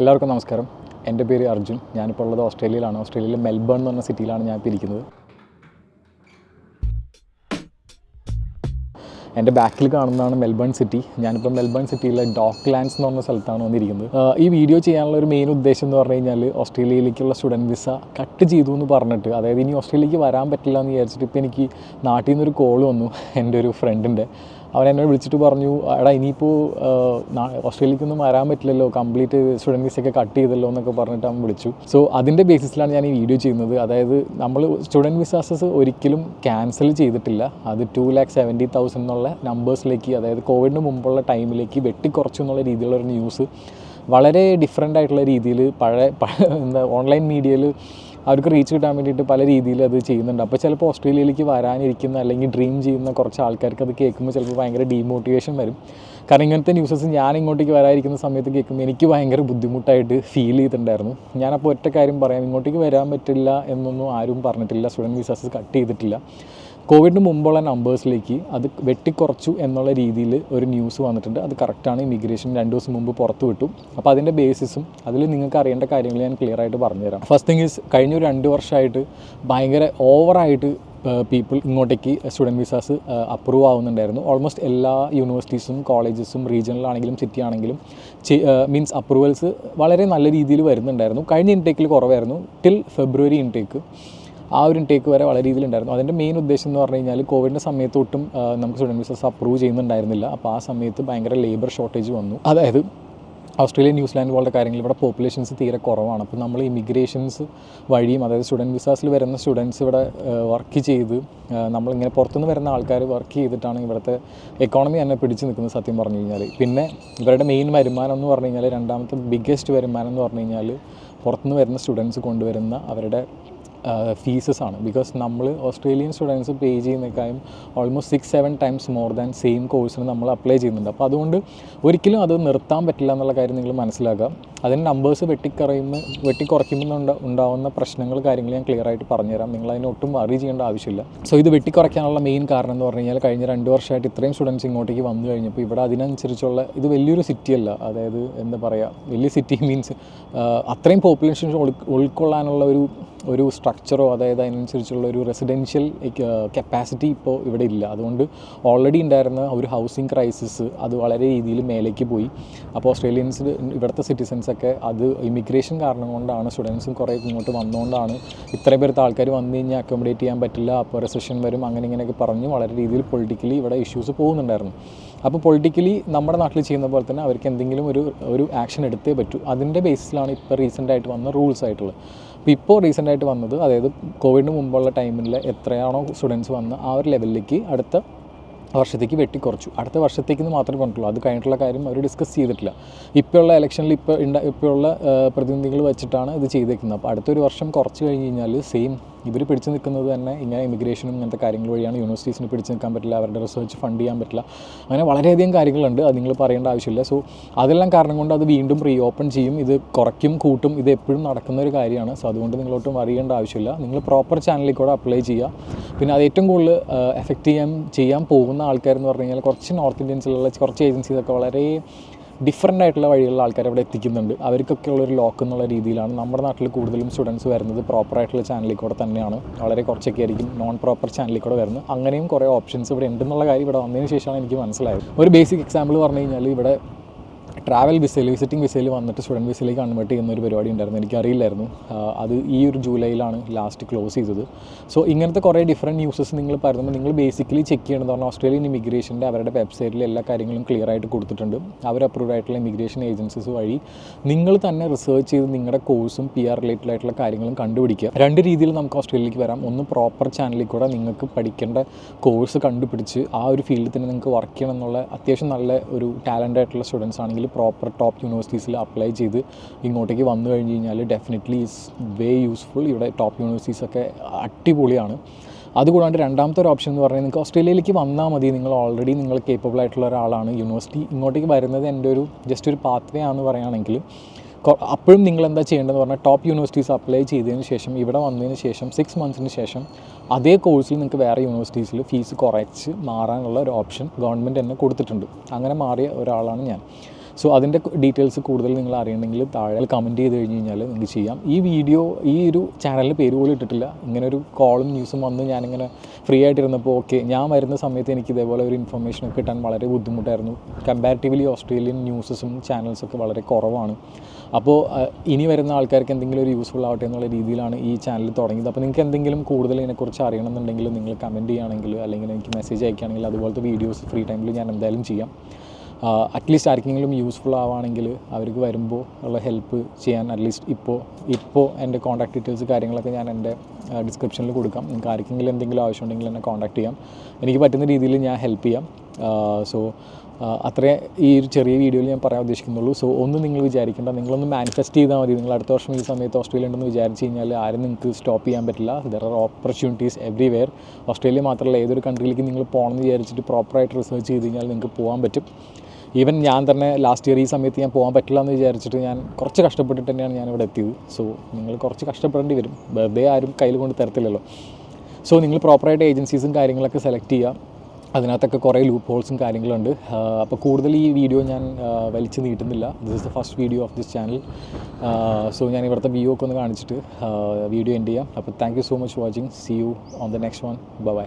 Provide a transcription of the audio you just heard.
എല്ലാവർക്കും നമസ്കാരം. എന്റെ പേര് അർജുൻ. ഞാനിപ്പോൾ ഉള്ളത് ഓസ്ട്രേലിയയിലാണ്. ഓസ്ട്രേലിയയിലെ മെൽബൺ എന്ന് പറഞ്ഞ സിറ്റിയിലാണ് ഞാൻ ഇരിക്കുന്നത്. എന്റെ ബാക്കിൽ കാണുന്നതാണ് മെൽബൺ സിറ്റി. ഞാനിപ്പോൾ മെൽബൺ സിറ്റിയിലെ ഡോക്ക് ലാൻഡ്സ് എന്ന് പറഞ്ഞ സ്ഥലത്താണ് വന്നിരിക്കുന്നത്. ഈ വീഡിയോ ചെയ്യാനുള്ള ഒരു മെയിൻ ഉദ്ദേശം എന്ന് പറഞ്ഞു കഴിഞ്ഞാൽ ഓസ്ട്രേലിയയിലേക്കുള്ള സ്റ്റുഡന്റ് വിസ കട്ട് ചെയ്തു എന്ന് പറഞ്ഞിട്ട് അതായത് ഇനി ഓസ്ട്രേലിയയ്ക്ക് വരാൻ പറ്റില്ല എന്ന് വിചാരിച്ചിട്ട് ഇപ്പോൾ എനിക്ക് നാട്ടിൽ നിന്നൊരു കോൾ വന്നു എന്റെ ഒരു ഫ്രണ്ടിന്റെ അവൻ എന്നെ വിളിച്ചിട്ട് പറഞ്ഞു എടാ ഇനിയിപ്പോൾ ഓസ്ട്രേലിയക്കൊന്നും വരാൻ പറ്റില്ലല്ലോ കംപ്ലീറ്റ് സ്റ്റുഡന്റ് വിസയൊക്കെ കട്ട് ചെയ്തല്ലോ എന്നൊക്കെ പറഞ്ഞിട്ട് അവൻ വിളിച്ചു. സോ അതിന്റെ ബേസിസിലാണ് ഞാൻ ഈ വീഡിയോ ചെയ്യുന്നത്. അതായത് നമ്മൾ സ്റ്റുഡന്റ് വിസാസസ് ഒരിക്കലും ക്യാൻസൽ ചെയ്തിട്ടില്ല. അത് ടു ലാക്ക് സെവന്റി തൗസൻഡ് എന്നുള്ള നമ്പേഴ്സിലേക്ക് അതായത് കോവിഡിന് മുമ്പുള്ള ടൈമിലേക്ക് വെട്ടിക്കുറച്ചു എന്നുള്ള രീതിയിലുള്ള ഒരു ന്യൂസ് വളരെ ഡിഫറെന്റ് ആയിട്ടുള്ള രീതിയിൽ പഴയ പഴ- എന്താ ഓൺലൈൻ മീഡിയയിൽ അവർക്ക് റീച്ച് കിട്ടാൻ വേണ്ടിയിട്ട് പല രീതിയിൽ അത് ചെയ്യുന്നുണ്ട്. അപ്പോൾ ചിലപ്പോൾ ഓസ്ട്രേലിയയിലേക്ക് വരാനിരിക്കുന്ന അല്ലെങ്കിൽ ഡ്രീം ചെയ്യുന്ന കുറച്ച് ആൾക്കാർക്ക് അത് കേൾക്കുമ്പോൾ ചിലപ്പോൾ ഭയങ്കര ഡീമോട്ടിവേഷൻ വരും. കാരണം ഇങ്ങനത്തെ ന്യൂസസ് ഞാൻ ഇങ്ങോട്ടേക്ക് വരാതിരിക്കുന്ന സമയത്ത് കേൾക്കുമ്പോൾ എനിക്ക് ഭയങ്കര ബുദ്ധിമുട്ടായിട്ട് ഫീൽ ചെയ്തിട്ടുണ്ടായിരുന്നു. ഞാനപ്പോൾ ഒറ്റ കാര്യം പറയാം ഇങ്ങോട്ടേക്ക് വരാൻ പറ്റില്ല എന്നൊന്നും ആരും പറഞ്ഞിട്ടില്ല സ്റ്റുഡന്റ് വിസസ് കട്ട് ചെയ്തിട്ടില്ല. കോവിഡിന് മുമ്പുള്ള നമ്പേഴ്സിലേക്ക് അത് വെട്ടിക്കുറച്ചു എന്നുള്ള രീതിയിൽ ഒരു ന്യൂസ് വന്നിട്ടുണ്ട്. അത് കറക്റ്റാണ് ഇമിഗ്രേഷൻ രണ്ട് ദിവസം മുമ്പ് പുറത്തു വിട്ടു. അപ്പോൾ അതിന്റെ ബേസിസും അതിൽ നിങ്ങൾക്ക് അറിയേണ്ട കാര്യങ്ങൾ ഞാൻ ക്ലിയർ ആയിട്ട് പറഞ്ഞുതരാം. ഫസ്റ്റ് തിങ് ഈസ് കഴിഞ്ഞ ഒരു രണ്ട് വർഷമായിട്ട് ഭയങ്കര ഓവറായിട്ട് പീപ്പിൾ ഇങ്ങോട്ടേക്ക് സ്റ്റുഡന്റ് വിസാസ് അപ്രൂവ് ആവുന്നുണ്ടായിരുന്നു. ഓൾമോസ്റ്റ് എല്ലാ യൂണിവേഴ്സിറ്റീസും കോളേജസും റീജിയണൽ ആണെങ്കിലും സിറ്റി ആണെങ്കിലും മീൻസ് അപ്രൂവൽസ് വളരെ നല്ല രീതിയിൽ വരുന്നുണ്ടായിരുന്നു. കഴിഞ്ഞ ഇൻടേക്കിൽ കുറവായിരുന്നു. ടിൽ ഫെബ്രുവരി ഇൻടേക്ക് ആ ഒരു ഇൻടേക്ക് വരെ വളരെ രീതിയിലുണ്ടായിരുന്നു അതിന്റെ മെയിൻ ഉദ്ദേശം എന്ന് പറഞ്ഞു കഴിഞ്ഞാൽ കോവിഡിന്റെ സമയത്ത് ഒട്ടും നമുക്ക് സ്റ്റുഡന്റ് വിസസ് അപ്രൂവ് ചെയ്യുന്നുണ്ടായിരുന്നില്ല. അപ്പോൾ ആ സമയത്ത് ഭയങ്കര ലേബർ ഷോർട്ടേജ് വന്നു. അതായത് ഓസ്ട്രേലിയ ന്യൂസിലാൻഡ് പോലുള്ള കാര്യങ്ങൾ ഇവിടെ പോപ്പുലേഷൻസ് തീരെ കുറവാണ്. അപ്പോൾ നമ്മൾ ഇമിഗ്രേഷൻസ് വഴിയും അതായത് സ്റ്റുഡന്റ് വിസാസിൽ വരുന്ന സ്റ്റുഡൻസ് ഇവിടെ വർക്ക് ചെയ്ത് നമ്മളിങ്ങനെ പുറത്തുനിന്ന് വരുന്ന ആൾക്കാർ വർക്ക് ചെയ്തിട്ടാണ് ഇവിടുത്തെ എക്കോണമി തന്നെ പിടിച്ചു നിൽക്കുന്നത് സത്യം പറഞ്ഞു കഴിഞ്ഞാൽ പിന്നെ ഇവരുടെ മെയിൻ വരുമാനം എന്ന് പറഞ്ഞു കഴിഞ്ഞാൽ രണ്ടാമത്തെ ബിഗ്ഗസ്റ്റ് വരുമാനം എന്ന് പറഞ്ഞു കഴിഞ്ഞാൽ പുറത്തുനിന്ന് വരുന്ന സ്റ്റുഡൻസ് കൊണ്ടുവരുന്ന അവരുടെ ഫീസസ് ആണ്. ബിക്കോസ് നമ്മൾ Australian students pay ചെയ്യുന്നതിനേക്കാളും almost six seven times more than same കോഴ്സിന് നമ്മൾ അപ്ലൈ ചെയ്യുന്നുണ്ട്. അപ്പോൾ അതുകൊണ്ട് ഒരിക്കലും അത് നിർത്താൻ പറ്റില്ല എന്നുള്ള കാര്യം നിങ്ങൾ മനസ്സിലാക്കുക. അതിന് നമ്പേഴ്സ് വെട്ടിക്കറയുന്ന വെട്ടിക്കുറയ്ക്കുമ്പോൾ ഉണ്ടാ- ഉണ്ടാവുന്ന പ്രശ്നങ്ങൾ കാര്യങ്ങൾ ഞാൻ ക്ലിയർ ആയിട്ട് പറഞ്ഞുതരാം. നിങ്ങൾ അതിനെ ഒട്ടും വറി ചെയ്യേണ്ട ആവശ്യമില്ല. സോ ഇത് വെട്ടിക്കുറയ്ക്കാനുള്ള മെയിൻ കാരണം എന്ന് പറഞ്ഞു കഴിഞ്ഞാൽ കഴിഞ്ഞ രണ്ട് വർഷമായിട്ട് ഇത്രയും സ്റ്റുഡൻസ് ഇങ്ങോട്ടേക്ക് വന്നു കഴിഞ്ഞപ്പോൾ ഇവിടെ അതിനനുസരിച്ചുള്ള ഇത് വലിയൊരു സിറ്റി അല്ല. അതായത് എന്താ പറയുക വലിയ സിറ്റി മീൻസ് അത്രയും പോപ്പുലേഷൻ ഉൾക്കൊള്ളാനുള്ള ഒരു ഒരു സ്ട്രക്ചറോ അതായത് അതിനനുസരിച്ചുള്ള ഒരു റെസിഡൻഷ്യൽ കപ്പാസിറ്റി ഇപ്പോൾ ഇവിടെ ഇല്ല. അതുകൊണ്ട് ഓൾറെഡി ഉണ്ടായിരുന്ന ഒരു ഹൗസിംഗ് ക്രൈസിസ് അത് വളരെ രീതിയിൽ മേലേക്ക് പോയി. അപ്പോൾ ഓസ്ട്രേലിയൻസ് ഇവിടുത്തെ സിറ്റിസൻസൊക്കെ അത് ഇമിഗ്രേഷൻ കാരണം കൊണ്ടാണ് സ്റ്റുഡൻസും കുറേ ഇങ്ങോട്ട് വന്നുകൊണ്ടാണ് ഇത്രയും പേരത്തെ ആൾക്കാർ വന്നു കഴിഞ്ഞാൽ അക്കോമഡേറ്റ് ചെയ്യാൻ പറ്റില്ല. അപ്പോൾ റെസഷൻ വരും അങ്ങനെ ഇങ്ങനെയൊക്കെ പറഞ്ഞ് വളരെ രീതിയിൽ പൊളിറ്റിക്കലി ഇവിടെ ഇഷ്യൂസ് പോകുന്നുണ്ടായിരുന്നു. അപ്പോൾ പൊളിറ്റിക്കലി നമ്മുടെ നാട്ടിൽ ചെയ്യുന്ന പോലെ തന്നെ അവർക്ക് എന്തെങ്കിലും ഒരു ഒരു ആക്ഷൻ എടുത്തേ പറ്റൂ. അതിന്റെ ബേസിസിലാണ് ഇപ്പോൾ റീസെന്റ് ആയിട്ട് വന്ന റൂൾസ് ആയിട്ടുള്ളത്. അപ്പോൾ ഇപ്പോൾ റീസെന്റ് ആയിട്ട് വന്നത് അതായത് കോവിഡിന് മുമ്പുള്ള ടൈമിൽ എത്രയാണോ സ്റ്റുഡൻസ് വന്ന് ആ ഒരു ലെവലിലേക്ക് അടുത്ത വർഷത്തേക്ക് വെട്ടിക്കുറച്ചു. അടുത്ത വർഷത്തേക്ക് മാത്രമേ പറഞ്ഞിട്ടുള്ളൂ. അത് കഴിഞ്ഞിട്ടുള്ള കാര്യം അവർ ഡിസ്കസ് ചെയ്തിട്ടില്ല. ഇപ്പോഴുള്ള ഇലക്ഷനിൽ ഇപ്പോൾ ഇപ്പോഴുള്ള പ്രതിനിധികൾ വെച്ചിട്ടാണ് ഇത് ചെയ്തേക്കുന്നത്. അപ്പോൾ അടുത്തൊരു വർഷം കുറച്ച് കഴിഞ്ഞ് കഴിഞ്ഞാൽ സെയിം ഇവർ പിടിച്ചു നിൽക്കുന്നത് തന്നെ ഇങ്ങനെ ഇമിഗ്രേഷനും ഇങ്ങനത്തെ കാര്യങ്ങൾ വഴിയാണ്. യൂണിവേഴ്സിറ്റീസിന് പിടിച്ചു നിൽക്കാൻ പറ്റില്ല. അവരുടെ റിസർച്ച് ഫണ്ട് ചെയ്യാൻ പറ്റില്ല. അങ്ങനെ വളരെയധികം കാര്യങ്ങളുണ്ട്. അത് നിങ്ങൾ പറയേണ്ട ആവശ്യമില്ല. സോ അതെല്ലാം കാരണം കൊണ്ട് അത് വീണ്ടും റീ ഓപ്പൺ ചെയ്യും. ഇത് കുറയ്ക്കും കൂട്ടും. ഇത് എപ്പോഴും നടക്കുന്ന ഒരു കാര്യമാണ്. സോ അതുകൊണ്ട് നിങ്ങളൊട്ടും അറിയേണ്ട ആവശ്യമില്ല. നിങ്ങൾ പ്രോപ്പർ ചാനലിൽ കൂടെ അപ്ലൈ ചെയ്യുക. പിന്നെ അത് ഏറ്റവും കൂടുതൽ എഫക്റ്റ് ചെയ്യാൻ ചെയ്യാൻ പോകുന്ന ആൾക്കാരെന്ന് പറഞ്ഞു കഴിഞ്ഞാൽ കുറച്ച് നോർത്ത് ഇന്ത്യൻസിലുള്ള കുറച്ച് ഏജൻസീസൊക്കെ വളരെ ഡിഫറെന്റ് ആയിട്ടുള്ള വഴികളിൽ ആൾക്കാർ അവിടെ എത്തിക്കുന്നുണ്ട്. അവർക്കൊക്കെ ഉള്ളൊരു ലോക്ക് എന്നുള്ള രീതിയിലാണ്. നമ്മുടെ നാട്ടിൽ കൂടുതലും സ്റ്റുഡൻസ് വരുന്നത് പ്രോപ്പർ ആയിട്ടുള്ള ചാനലിൽ കൂടെ തന്നെയാണ്. വളരെ കുറച്ചൊക്കെ ആയിരിക്കും നോൺ പ്രോപ്പർ ചാനലിൽ കൂടെ വരുന്നത്. അങ്ങനെയും കുറേ ഓപ്ഷൻസ് ഇവിടെ ഉണ്ടെന്നുള്ള കാര്യം ഇവിടെ വന്നതിന് ശേഷമാണ് എനിക്ക് മനസ്സിലായത്. ഒരു ബേസിക് എക്സാമ്പിൾ പറഞ്ഞു കഴിഞ്ഞാൽ ഇവിടെ ട്രാവൽ വിസയിൽ വിസിറ്റിംഗ് വിസയിൽ വന്നിട്ട് സ്റ്റുഡന്റ് വിസയിലേക്ക് കൺവേർട്ട് ചെയ്യുന്ന ഒരു പരിപാടി ഉണ്ടായിരുന്നു. എനിക്കറിയില്ലായിരുന്നു. അത് ഈ ഒരു ജൂലൈയിലാണ് ലാസ്റ്റ് ക്ലോസ് ചെയ്തത്. സോ ഇങ്ങനത്തെ കുറേ ഡിഫറെന്റ് ന്യൂസസ് നിങ്ങൾ പറയുന്നത് നിങ്ങൾ ബേസിക്കലി ചെക്ക് ചെയ്യണമെന്ന് പറഞ്ഞാൽ ഓസ്ട്രേലിയൻ ഇമിഗ്രേഷന്റെ അവരുടെ വെബ്സൈറ്റിൽ എല്ലാ കാര്യങ്ങളും ക്ലിയർ ആയിട്ട് കൊടുത്തിട്ടുണ്ട്. അവർ അപ്രൂവ്ഡ് ആയിട്ടുള്ള ഇമിഗ്രേഷൻ ഏജൻസീസ് വഴി നിങ്ങൾ തന്നെ റിസർച്ച് ചെയ്ത് നിങ്ങളുടെ കോഴ്സും പി ആർ റിലേറ്റഡ് ആയിട്ടുള്ള കാര്യങ്ങളും കണ്ടുപിടിക്കുക. രണ്ട് രീതിയിൽ നമുക്ക് ഓസ്ട്രേലിയയിലേക്ക് വരാം. ഒന്ന് പ്രോപ്പർ ചാനലിൽ കൂടെ നിങ്ങൾക്ക് പഠിക്കേണ്ട കോഴ്സ് കണ്ടുപിടിച്ച് ആ ഒരു ഫീൽഡിൽ തന്നെ നിങ്ങൾക്ക് വർക്ക് ചെയ്യണം എന്നുള്ള അത്യാവശ്യം നല്ല ഒരു ടാലന്റ് ആയിട്ടുള്ള സ്റ്റുഡൻസ് ആണെങ്കിൽ പ്രോപ്പർ ടോപ്പ് യൂണിവേഴ്സിറ്റീസിൽ അപ്ലൈ ചെയ്ത് ഇങ്ങോട്ടേക്ക് വന്നു കഴിഞ്ഞ് കഴിഞ്ഞാൽ ഡെഫിനറ്റ്ലി ഇസ് വേ യൂസ്ഫുൾ ഇവിടെ ടോപ്പ് യൂണിവേഴ്സിറ്റീസൊക്കെ അടിപൊളിയാണ്. അതുകൂടാണ്ട് രണ്ടാമത്തെ ഒരു ഓപ്ഷൻ എന്ന് പറഞ്ഞാൽ നിങ്ങൾക്ക് ഓസ്ട്രേലിയയിലേക്ക് വന്നാൽ മതി. നിങ്ങൾ ഓൾറെഡി നിങ്ങൾ കേപ്പബിൾ ആയിട്ടുള്ള ഒരാളാണ്. യൂണിവേഴ്സിറ്റി ഇങ്ങോട്ടേക്ക് വരുന്നത് എന്റെ ഒരു ജസ്റ്റ് ഒരു പാത്വേ ആണെന്ന് പറയുകയാണെങ്കിൽ അപ്പോഴും നിങ്ങൾ എന്താ ചെയ്യേണ്ടതെന്ന് പറഞ്ഞാൽ ടോപ്പ് യൂണിവേഴ്സിറ്റീസ് അപ്ലൈ ചെയ്തതിന് ശേഷം ഇവിടെ വന്നതിന് ശേഷം സിക്സ് മന്ത്സിന് ശേഷം അതേ കോഴ്സിൽ നിങ്ങൾക്ക് വേറെ യൂണിവേഴ്സിറ്റീസിൽ ഫീസ് കുറച്ച് മാറാനുള്ള ഒരു ഓപ്ഷൻ ഗവൺമെന്റ് തന്നെ കൊടുത്തിട്ടുണ്ട്. അങ്ങനെ മാറിയ ഒരാളാണ് ഞാൻ. സോ അതിന്റെ ഡീറ്റെയിൽസ് കൂടുതൽ നിങ്ങൾ അറിയണമെങ്കിൽ താഴെ കമന്റ് ചെയ്ത് കഴിഞ്ഞ് കഴിഞ്ഞാൽ നിങ്ങൾക്ക് ചെയ്യാം. ഈ വീഡിയോ ഈ ഒരു ചാനലിൽ പേര് പോലും ഇട്ടിട്ടില്ല. ഇങ്ങനെ ഒരു കോളും ന്യൂസും വന്ന് ഞാനിങ്ങനെ ഫ്രീ ആയിട്ടിരുന്നപ്പോൾ ഓക്കെ ഞാൻ വരുന്ന സമയത്ത് എനിക്ക് ഇതേപോലെ ഒരു ഇൻഫർമേഷൻ കിട്ടാൻ വളരെ ബുദ്ധിമുട്ടായിരുന്നു. കമ്പാരിറ്റീവ്ലി ഓസ്ട്രേലിയൻ ന്യൂസസും ചാനൽസൊക്കെ വളരെ കുറവാണ്. അപ്പോൾ ഇനി വരുന്ന ആൾക്കാർക്ക് എന്തെങ്കിലും ഒരു യൂസ്ഫുൾ ആവട്ടെ എന്നുള്ള രീതിയിലാണ് ഈ ചാനൽ തുടങ്ങിയത്. അപ്പോൾ നിങ്ങൾക്ക് എന്തെങ്കിലും കൂടുതൽ ഇതിനെക്കുറിച്ച് അറിയണമെന്നുണ്ടെങ്കിൽ നിങ്ങൾ കമന്റ് ചെയ്യുകയാണെങ്കിൽ അല്ലെങ്കിൽ എനിക്ക് മെസ്സേജ് അയക്കുകയാണെങ്കിൽ അതുപോലത്തെ വീഡിയോസ് ഫ്രീ ടൈമിൽ ഞാൻ എന്തായാലും ചെയ്യാം. അറ്റ്ലീസ്റ്റ് ആർക്കെങ്കിലും യൂസ്ഫുൾ ആവുകയാണെങ്കിൽ അവർക്ക് വരുമ്പോൾ ഉള്ള ഹെൽപ്പ് ചെയ്യാൻ അറ്റ്ലീസ്റ്റ് ഇപ്പോൾ ഇപ്പോൾ എന്റെ കോൺടാക്ട് ഡീറ്റെയിൽസ് കാര്യങ്ങളൊക്കെ ഞാൻ എന്റെ ഡിസ്ക്രിപ്ഷനിൽ കൊടുക്കാം. നിങ്ങൾക്ക് ആർക്കെങ്കിലും എന്തെങ്കിലും ആവശ്യം ഉണ്ടെങ്കിൽ എന്നെ കോൺടാക്ട് ചെയ്യാം. എനിക്ക് പറ്റുന്ന രീതിയിൽ ഞാൻ ഹെൽപ്പ് ചെയ്യാം. സോ അത്രേ ഈ ഒരു ചെറിയ വീഡിയോയിൽ ഞാൻ പറയാൻ ഉദ്ദേശിക്കുന്നുള്ളൂ. സോ ഒന്നും നിങ്ങൾ വിചാരിക്കേണ്ട നിങ്ങളൊന്ന് മാനിഫെസ്റ്റ് ചെയ്താൽ മതി. നിങ്ങൾ അടുത്ത വർഷം ഈ സമയത്ത് ഓസ്ട്രേലിയ ഉണ്ടെന്ന് വിചാരിച്ച് കഴിഞ്ഞാൽ ആരും നിങ്ങൾക്ക് സ്റ്റോപ്പ് ചെയ്യാൻ പറ്റില്ല. There are opportunities everywhere Australia മാത്രമല്ല ഏതൊരു കൺട്രിയിലേക്ക് നിങ്ങൾ പോകണമെന്ന് വിചാരിച്ചിട്ട് പ്രോപ്പറായിട്ട് റിസർച്ച് ചെയ്ത് കഴിഞ്ഞാൽ നിങ്ങൾക്ക് പോകാൻ പറ്റും. ഈവൻ ഞാൻ തന്നെ ലാസ്റ്റ് ഇയർ ഈ സമയത്ത് ഞാൻ പോകാൻ പറ്റില്ല എന്ന് വിചാരിച്ചിട്ട് ഞാൻ കുറച്ച് കഷ്ടപ്പെട്ടിട്ട് തന്നെയാണ് ഞാൻ ഇവിടെ എത്തിയത്. സോ നിങ്ങൾ കുറച്ച് കഷ്ടപ്പെടേണ്ടി വരും. വെറുതെ ആരും കയ്യിൽ കൊണ്ട് തരത്തില്ലല്ലോ. സോ നിങ്ങൾ പ്രോപ്പറായിട്ട് ഏജൻസീസും കാര്യങ്ങളൊക്കെ സെലക്ട് ചെയ്യുക അതിനകത്തൊക്കെ കുറേ ലൂപ്പ് ഹോൾസും കാര്യങ്ങളുണ്ട്. അപ്പോൾ കൂടുതൽ ഈ വീഡിയോ ഞാൻ വലിച്ചു നീട്ടുന്നില്ല. This is the first video of this channel so ഞാൻ ഇവിടുത്തെ വ്യൂ ഒക്കെ ഒന്ന് കാണിച്ചിട്ട് വീഡിയോ എൻഡ് ചെയ്യാം. അപ്പോൾ thank you so much watching see you on the next one bye